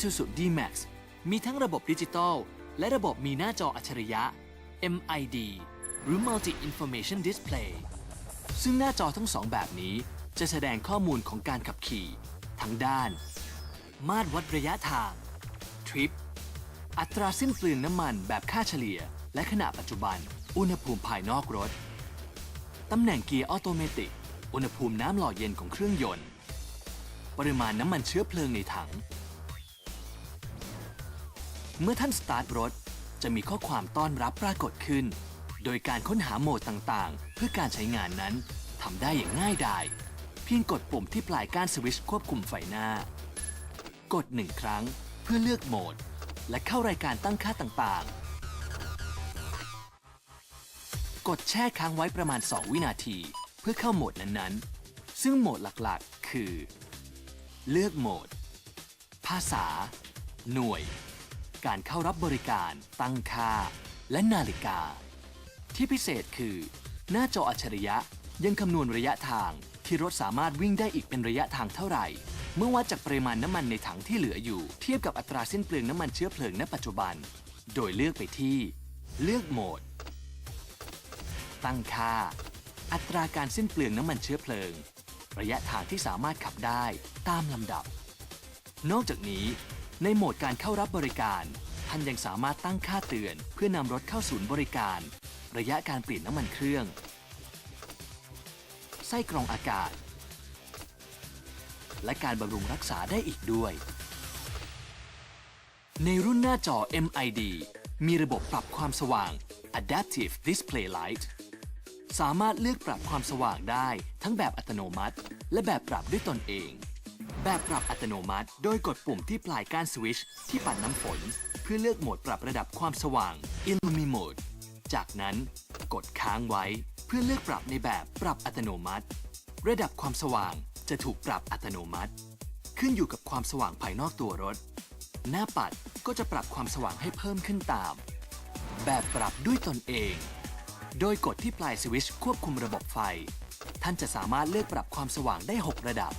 Isuzu D-Max มีทั้งระบบดิจิตอลและระบบมีหน้าจออัจฉริยะ MID หรือ Multi Information Display ซึ่งหน้าจอทั้งสองแบบนี้จะแสดงข้อมูลของการขับขี่ ทั้งด้าน มาตรวัดระยะทาง ทริป อัตราสิ้นเปลืองน้ำมันแบบค่าเฉลี่ย และขณะปัจจุบัน อุณหภูมิภายนอกรถ ตำแหน่งเกียร์ออโตเมติก อุณหภูมิน้ำหล่อเย็นของเครื่องยนต์ ปริมาณน้ำมันเชื้อเพลิงในถัง เมื่อท่านสตาร์ทรถ จะมีข้อความต้อนรับปรากฏขึ้น โดยการค้นหาโหมดต่างๆ เพื่อการใช้งานนั้นทำได้อย่างง่ายดาย เพียงกดปุ่มที่ปลายก้านสวิตช์ควบคุมไฟหน้า กดหนึ่งครั้งเพื่อเลือกโหมด และเข้ารายการตั้งค่าต่างๆ กดแช่ค้างไว้ประมาณ 2 วินาที เพื่อเข้าโหมดนั้นๆ ซึ่งโหมดหลักๆ คือ เลือกโหมด ภาษา หน่วย การเข้ารับบริการตั้งค่า และนาฬิกา ที่พิเศษคือ หน้าจออัจฉริยะยังคำนวณระยะทางที่รถสามารถวิ่งได้อีกเป็นระยะทางเท่าไหร่ เมื่อวัดจากปริมาณน้ำมันในถังที่เหลืออยู่ เทียบกับอัตราสิ้นเปลืองน้ำมันเชื้อเพลิงณปัจจุบัน โดยเลือกไปที่ เลือกโหมด ตั้งค่า อัตราการสิ้นเปลืองน้ำมันเชื้อเพลิง ระยะทางที่สามารถขับได้ตามลำดับ นอกจากนี้ ในโหมดการเข้ารับบริการ ท่านยังสามารถตั้งค่าเตือน เพื่อนำรถเข้าศูนย์บริการ ระยะการเปลี่ยนน้ำมันเครื่อง ไส้กรองอากาศ และการบำรุงรักษาได้อีกด้วย ในรุ่นหน้าจอ MID มีระบบปรับความสว่าง Adaptive Display Light สามารถเลือกปรับความสว่างได้ทั้งแบบอัตโนมัติ และแบบปรับด้วยตนเอง แบบปรับอัตโนมัติ โดยกดปุ่มที่ปลายก้านสวิชที่ปัดน้ำฝน เพื่อเลือกโหมดปรับระดับความสว่าง Illumi Mode จากนั้นกดค้างไว้เพื่อเลือกปรับในแบบปรับอัตโนมัติ ระดับความสว่างจะถูกปรับอัตโนมัติ ขึ้นอยู่กับความสว่างภายนอกตัวรถ หน้าปัดก็จะปรับความสว่างให้เพิ่มขึ้นตาม แบบปรับด้วยตนเอง โดยกดที่ปลายสวิชควบคุมระบบไฟ ท่านจะสามารถเลือกปรับความสว่างได้ 6 ระดับ